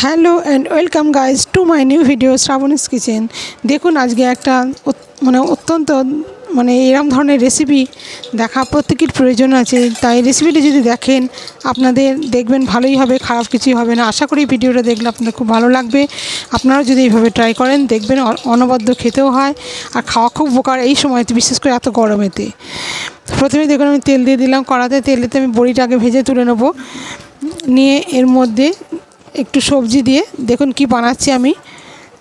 Hello and welcome guys to my new video Shrabani's kitchen. দেখুন আজকে একটা মানে অত্যন্ত মানে এরম ধরনের রেসিপি দেখা প্রত্যেকের প্রয়োজন আছে। তাই রেসিপিটি যদি দেখেন, আপনাদের দেখবেন ভালোই হবে, খারাপ কিছুই হবে না। আশা করি ভিডিওটা দেখলে আপনাদের খুব ভালো লাগবে। আপনারাও যদি এইভাবে ট্রাই করেন, দেখবেন অনবদ্য খেতেও হয় আর খাওয়া খুব উপকার এই সময়তে, বিশেষ করে এত গরমেতে। প্রথমে দেখুন আমি তেল দিয়ে দিলাম। কড়াতে তেলেতে আমি বড়িটাকে ভেজে তুলে নেব। নিয়ে এর মধ্যে একটু সবজি দিয়ে, দেখুন কি বানাচ্ছি আমি।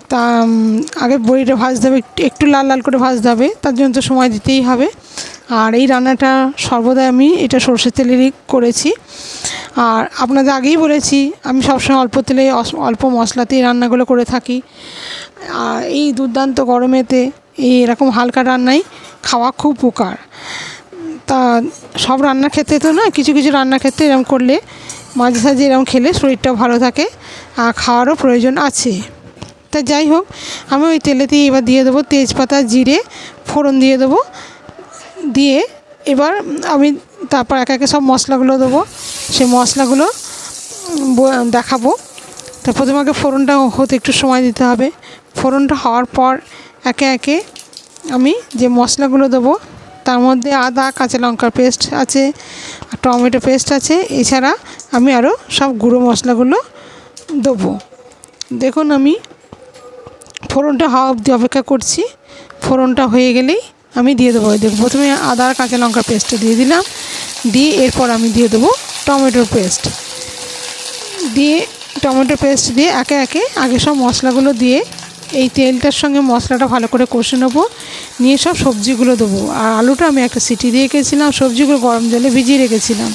তা আগে বড়িটা ভাজতে হবে, একটু- লাল লাল করে ভাজতে হবে, তার জন্য তো সময় দিতেই হবে। আর এই রান্নাটা সর্বদা আমি এটা সর্ষের তেলেরই করেছি। আর আপনাদের আগেই বলেছি, আমি সবসময় অল্প তেলে অল্প মশলাতেই রান্নাগুলো করে থাকি। আর এই দুর্দান্ত গরমেতে এই এরকম হালকা রান্নাই খাওয়া খুব উপকার। তা, সব রান্নার ক্ষেত্রে তো না, কিছু কিছু রান্নার ক্ষেত্রে এরকম করলে মাঝে সাঝে এরকম খেলে শরীরটাও ভালো থাকে আর খাওয়ারও প্রয়োজন আছে। তা যাই হোক, আমি ওই তেলেতেই এবার দিয়ে দেবো তেজপাতা, জিরে, ফোড়ন দিয়ে দেবো। দিয়ে এবার আমি তারপর একে একে সব মশলাগুলো দেবো। সেই মশলাগুলো দেখাবো। তা প্রথমে আগে ফোড়নটা হতে একটু সময় দিতে হবে। ফোড়নটা হওয়ার পর একে একে আমি যে মশলাগুলো দেবো, তার মধ্যে আদা, কাঁচা লঙ্কার পেস্ট আছে টমেটো পেস্ট আছে। এছাড়া আমি আরও সব গুঁড়ো মশলাগুলো দেবো। দেখুন আমি ফোড়নটা হওয়া অবধি অপেক্ষা করছি। ফোড়নটা হয়ে গেলেই আমি দিয়ে দেবো। দেখো প্রথমে আদা আর কাঁচা লঙ্কার পেস্টটা দিয়ে দিলাম। দিয়ে এরপর আমি দিয়ে দেবো টমেটোর পেস্ট। দিয়ে টমেটো পেস্ট দিয়ে একে একে আগে সব মশলাগুলো দিয়ে এই তেলটার সঙ্গে মশলাটা ভালো করে কষে নেব। নিয়ে সব সবজিগুলো দেবো। আর আলুটা আমি একটা সিটি দিয়ে রেখেছিলাম। সবজিগুলো গরম জলে ভিজিয়ে রেখেছিলাম।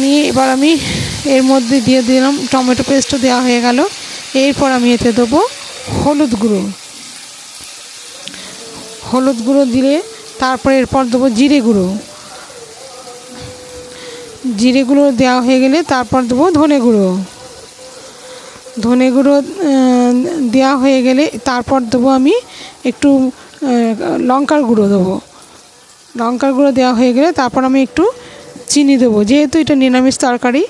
নিয়ে এবার আমি এর মধ্যে দিয়ে দিলাম, টমেটো পেস্টও দেওয়া হয়ে গেল। এরপর আমি এতে দেবো হলুদ গুঁড়ো। হলুদ গুঁড়ো দিলে তারপরে এরপর দেবো জিরে গুঁড়ো। জিরে গুঁড়ো দেওয়া হয়ে গেলে তারপর দেবো ধনে গুঁড়ো। ধনে গুঁড়ো দেওয়া হয়ে গেলে তারপর দেবো আমি একটু লঙ্কার গুঁড়ো দেবো। লঙ্কার গুঁড়ো দেওয়া হয়ে গেলে তারপর আমি একটু চিনি দেবো। যেহেতু এটা নিরামিষ তরকারি,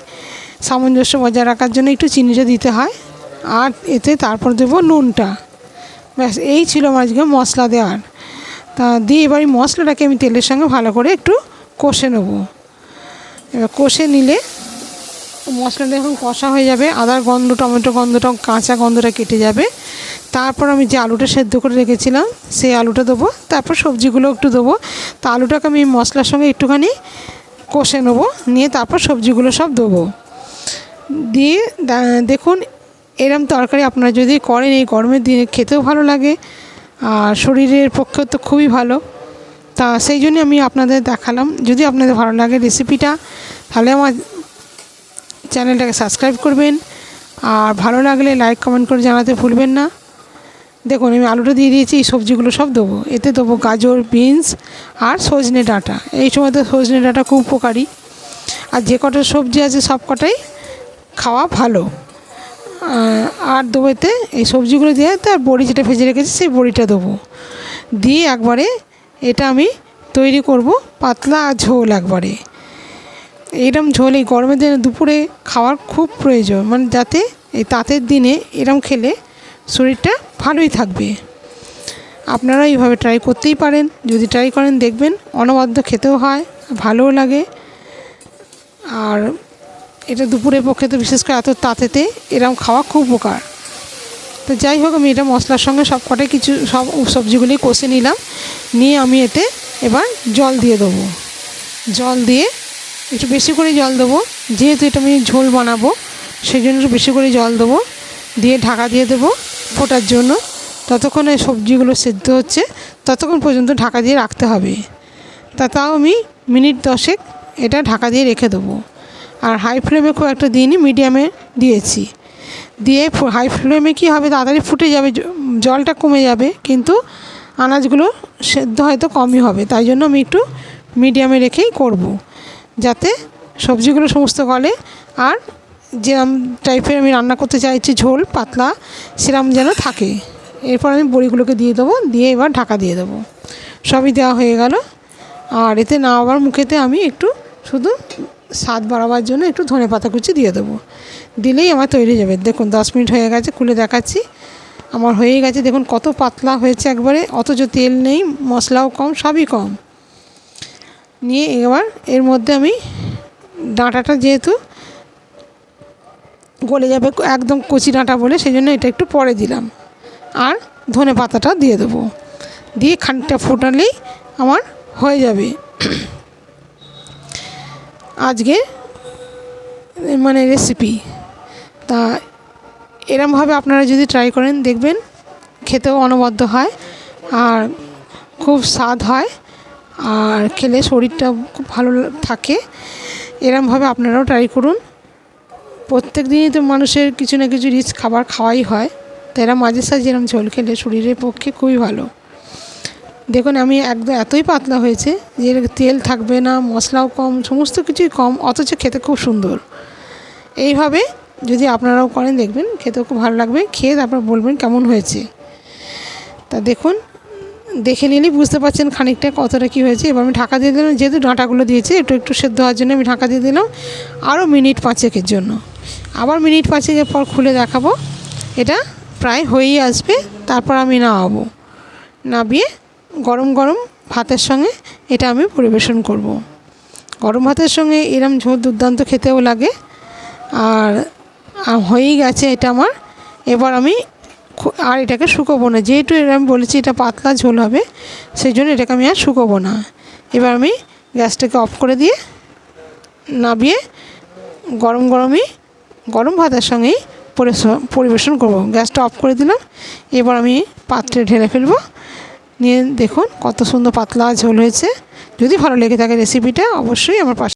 সামঞ্জস্য বজায় রাখার জন্য একটু চিনিটা দিতে হয়। আর এতে তারপর দেবো নুনটা। ব্যাস, এই ছিল আমার আজকে মশলা দেওয়ার। তা দিয়ে এবার এই মশলাটাকে আমি তেলের সঙ্গে ভালো করে একটু কষে নেব। এবার কষে নিলে মশলাটা যখন কষা হয়ে যাবে। আদার গন্ধ, টমেটো গন্ধটা, কাঁচা গন্ধটা কেটে যাবে। তারপর আমি যে আলুটা সেদ্ধ করে রেখেছিলাম, সেই আলুটা দেবো। তারপর সবজিগুলো একটু দেবো। তা আলুটাকে আমি মশলার সঙ্গে একটুখানি কষে নেব, নিয়ে তারপর সবজিগুলো সব দেবো। দিয়ে দেখুন, এরম তরকারি আপনারা যদি করেন এই গরমের দিনে খেতেও ভালো লাগে, আর শরীরের পক্ষেও তো খুবই ভালো। তা সেই জন্য আমি আপনাদের দেখালাম, যদি আপনাদের ভালো লাগে রেসিপিটা, তাহলে আমার চ্যানেলটাকে সাবস্ক্রাইব করবেন, আর ভালো লাগলে লাইক, কমেন্ট করে জানাতে ভুলবেন না। দেখুন, আমি আলুটা দিয়ে দিয়েছি, এই সবজিগুলো সব দেবো। এতে দেবো গাজর, বিনস আর সজনে ডাঁটা। এই সময় তো সজনে ডাঁটা খুব উপকারী। আর যে কটা সবজি আছে সব কটাই খাওয়া ভালো। আর দেবো এতে, এই সবজিগুলো দিয়ে তার বড়ি যেটা ভেজে রেখেছি, সেই বড়িটা দেবো। দিয়ে একবারে এটা আমি তৈরি করব পাতলা ঝোল একবারে। এরম ঝোল এই গরমের দিনে দুপুরে খাওয়ার খুব প্রয়োজন। মানে যাতে এই তাঁতের দিনে এরম খেলে শরীরটা ভালোই থাকবে। আপনারা এইভাবে ট্রাই করতেই পারেন। যদি ট্রাই করেন, দেখবেন অনবদ্য খেতেও হয়, ভালোও লাগে। আর এটা দুপুরের পক্ষে তো বিশেষ করে এত তাঁতেতে এরম খাওয়া খুব উপকার। তো যাই হোক, আমি এটা মশলার সঙ্গে সব কটাই কিছু, সব সবজিগুলি কষে নিলাম। নিয়ে আমি এতে এবার জল দিয়ে দেবো। জল দিয়ে একটু বেশি করে জল দেবো। যেহেতু এটা আমি ঝোল বানাবো সেই জন্য একটু বেশি করে জল দেবো। দিয়ে ঢাকা দিয়ে দেবো। ফোটার জন্য ততক্ষণ এই সবজিগুলো সেদ্ধ হচ্ছে, ততক্ষণ পর্যন্ত ঢাকা দিয়ে রাখতে হবে। তা তাও আমি মিনিট দশেক এটা ঢাকা দিয়ে রেখে দেবো। আর হাই ফ্লেমে খুব একটা দিইনি মিডিয়ামে দিয়েছি। দিয়ে হাই ফ্লেমে কী হবে, তাড়াতাড়ি ফুটে যাবে জলটা কমে যাবে, কিন্তু আনাজগুলো সেদ্ধ হয়তো কমই হবে, তাই জন্য আমি একটু মিডিয়ামে রেখেই করব। যাতে সবজিগুলো সমস্ত গলে, আর যেরম টাইপের আমি রান্না করতে চাইছি ঝোল, পাতলা, সেরম যেন থাকে। এরপর আমি বড়িগুলোকে দিয়ে দেবো, দিয়ে এবার ঢাকা দিয়ে দেবো। সবই দেওয়া হয়ে গেল। আর এতে না নামাবার মুখেতে আমি একটু শুধু স্বাদ বাড়াবার জন্য একটু ধনে পাতা কুচি দিয়ে দেবো। দিলেই আমার তৈরি যাবে। দেখুন, দশ মিনিট হয়ে গেছে, খুলে দেখাচ্ছি। আমার হয়ে গেছে। দেখুন, কত পাতলা হয়েছে একবারে। অথচ তেল নেই, মশলাও কম, সবই কম। নিয়ে এবার এর মধ্যে আমি ডাঁটাটা যেহেতু গলে যাবে একদম কচি ডাঁটা বলে, সেই জন্য এটা একটু পরে দিলাম। আর ধনে পাতাটা দিয়ে দেবো। দিয়ে খানিকটা ফোটালেই আমার হয়ে যাবে। আজকে মানে রেসিপি তা এরমভাবে আপনারা যদি ট্রাই করেন, দেখবেন খেতেও অনবদ্য হয় আর খুব স্বাদ হয় আর খেলে শরীরটা খুব ভালো থাকে। এরমভাবে আপনারাও ট্রাই করুন। প্রত্যেক দিনই তো মানুষের কিছু না কিছু রিচ খাবার খাওয়াই হয়। তো এরা মাঝে সাঝে এরম ঝোল খেলে শরীরের পক্ষে খুবই ভালো। দেখুন, আমি একদম এতই পাতলা হয়েছে যে তেল থাকবে না, মশলাও কম, সমস্ত কিছুই কম, অথচ খেতে খুব সুন্দর। এইভাবে যদি আপনারাও করেন, দেখবেন খেতেও খুব ভালো লাগবে। খেয়ে তারপর বলবেন কেমন হয়েছে। তা দেখুন দেখে নিলেই বুঝতে পারছেন খানিকটা কতটা কী হয়েছে। এবার আমি ঢাকা দিয়ে দিলাম, যেহেতু ডাঁটাগুলো দিয়েছি, একটু একটু সেদ্ধ হওয়ার জন্য আমি ঢাকা দিয়ে দিলাম। আরও মিনিট পাঁচেকের জন্য। আবার মিনিট পাঁচেকের পর খুলে দেখাবো। এটা প্রায় হয়েই আসবে। তারপর আমি নামাবো। নামিয়ে গরম গরম ভাতের সঙ্গে এটা আমি পরিবেশন করব। গরম ভাতের সঙ্গে এরম ঝোল দুর্দান্ত খেতেও লাগে। আর হয়েই গেছে এটা আমার। এবার আমি আর এটাকে শুকোবো না। যেহেতু এর আমি বলেছি এটা পাতলা ঝোল হবে, সেই জন্য এটাকে আমি আর শুকোবো না। এবার আমি গ্যাসটাকে অফ করে দিয়ে নামিয়ে গরম গরমই গরম ভাতের সঙ্গেই পরিবেশ- পরিবেশন করব। গ্যাসটা অফ করে দিলাম। এবার আমি পাত্রে ঢেলে ফেলব। নিয়ে দেখুন কত সুন্দর পাতলা ঝোল হয়েছে। যদি ভালো লেগে থাকে রেসিপিটা, অবশ্যই আমার পাশে